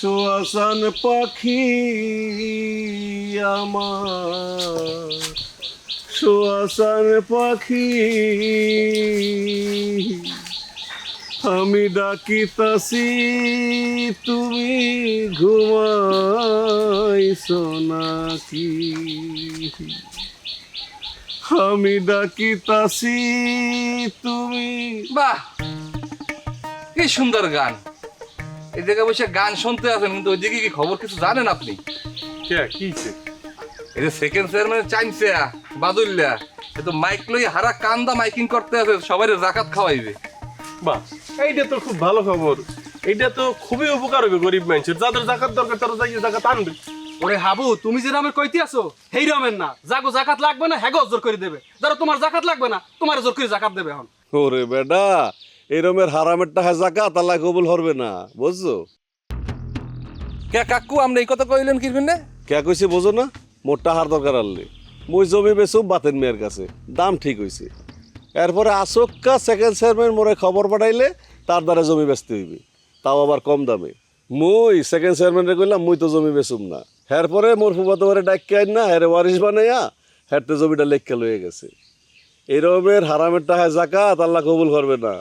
সুয়াসান পাখি আমার। সুয়াসান পাখি, আমি ডাকিতাছি, তুমি ঘুমাইছো নাকি আমি ডাকিতাছি, তুমি বাহ, কি সুন্দর গান। এই জায়গায় বসে গান শুনতে আছেন কিন্তু ওইদিকে কি খবর কিছু জানেন আপনি? কি এই যে সেকেন্ড চেয়ারম্যান চাইছে বাদুল্লা। এ তো মাইক লই হারা কান্দা মাইকিং করতে আছে সবাই জাকাত খাওয়াইবে। বাহ এইটা তো খুব ভালো খবর। এইটা তো খুবই উপকার হবে গরিব মানুষের। যাদের জাকাত দরকার তারা যাই জাকাত আনবে। ওরে হাবু তুমি যে রামের কইতে আছো হেই রামের না। জাগো জাকাত লাগবে না হ্যাগো জোর করে দেবে। যারা তোমার জাকাত লাগবে না তোমার জোর করে জাকাত দেবে এখন। ওরে বেডা এরমের হারামের টাকা জাকাত আল্লাহ কবুল হবে না বুঝছ? কে কাকু আমরা এই কথা কইলেন কিরবেন না কে কইছে বোঝো না? মোর টাকার দরকার আনলে। মই জমি বেচুম বাতেন মেয়ের কাছে দাম ঠিক হইছে। এরপরে আসক্কা সেকেন্ড চেয়ারম্যান মোরে খবর পাঠাইলে তার দ্বারা জমি বেচতে হইবে। তাও আবার কম দামে। মুই সেকেন্ড চেয়ারম্যানে কইলাম মুই তো জমি বেচুম না। এরপরে মোর ফুফাতো বারে ডাক্কে আইন না হেরে ওয়ারিস বানাইয়া হেরতে জমিটা লেখকে লয়ে গেছে। এরমের হারামের টাকায় জাকাত আল্লাহ কবুল করবে না।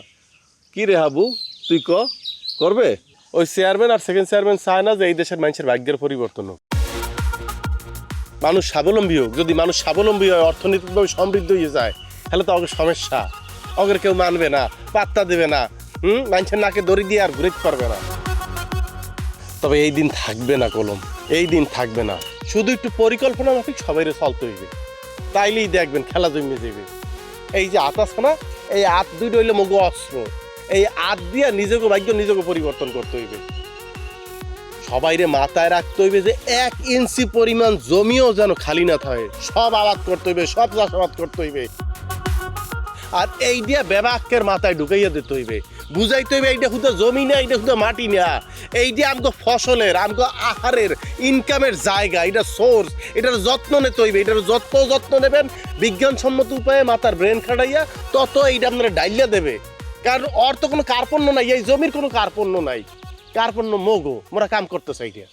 কি রে হাবু? তুই ক? করবে? ওই চেয়ারম্যান আর সেকেন্ড চেয়ারম্যান চায় না যে এই দেশের মানুষের ভাগ্যের পরিবর্তন হোক। মানুষ স্বাবলম্বী হোক। যদি মানুষ স্বাবলম্বী হয়, অর্থনৈতিকভাবে সমৃদ্ধ হয়ে যায়, তাহলে তো অগের সমস্যা। অগের কেউ মানবে না, পাত্তা দেবে না, হুম? মানুষের নাকে দড়ি দিয়ে আর ঘুরে পারবে না। তবে এই দিন থাকবে না কলম। এই দিন থাকবে না। শুধু একটু পরিকল্পনা মাফিক সবাই চলতে হইবে। তাইলেই দেখবেন খেলা জমে যাবে এই যে আত আছে না, এই আত দুইটা হইলে মগু অস্ত্র। এই আত দিয়া নিজেকে ভাগ্য নিজেকে পরিবর্তন করতে হইবে। সবাইরে মাথায় রাখতে হইবে যে এক ইঞ্চি পরিমাণ জমিও যেন খালি না থাকে। সব আবাদ করতে হইবে, সব চাষাবাদ করতে হইবে। আর এই দিয়া বেবাকের মাথায় ঢুকাইয়া দিতে হইবে। বুঝাইতে হইবে এইটা শুধু জমি না এইটা শুধু মাটি না। এই যে আমগো ফসলের, আমগো আহারের ইনকামের জায়গা এটা সোর্স এটার যত্ন নিতে হইবে। এটার যত যত্ন নেবেন, বিজ্ঞানসম্মত উপায়ে মাথার ব্রেন খাটাইয়া তত এইটা আপনারা ডাইলিয়া দেবে। কারণ ওর তো কোনো কার্পণ্য নাই, এই জমির কোনো কার্পণ্য নাই। কার্পণ্য মগো, মোরা কাম করতে চাই দিয়া।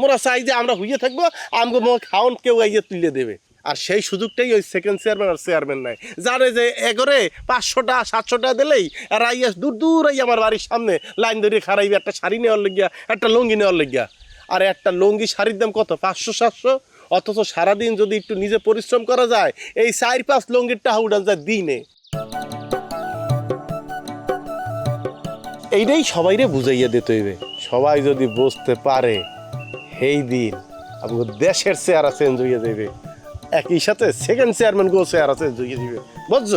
মোরা চাই যে আমরা হুইয়ে থাকব, আমগো মো খাওন কেউ আইয়ে তুলে দেবে। আর সেই সুযোগটাই ওই সেকেন্ড চেয়ারম্যান আর চেয়ারম্যান নাই। জানে যে এগরে পাঁচশোটা, সাতশোটা দিলেই আর আইয়া দূর দূর আই আমার বাড়ির সামনে লাইন ধরে খারাইবে একটা শাড়ি নেওয়ার লেগিয়া, একটা লুঙ্গি নেওয়ার লেগিয়া। আর একটা লুঙ্গি শাড়ির দাম কত? পাঁচশো, সাতশো? অথচ সারাদিন যদি একটু নিজে পরিশ্রম করা যায়, এই চার পাঁচ লুঙ্গির টাকা উঠান যায় দিনে। এইটাই সবাইরে বুঝাইয়া দিতে হইবে। সবাই যদি বুঝতে পারে সেই দিন আপনার দেশের চেয়ারা চেঞ্জ হইয়া দেবে একই সাথে সেকেন্ড চেয়ারম্যান গো চেয়ারা চেঞ্জ হইয়া যাবে বুঝছ?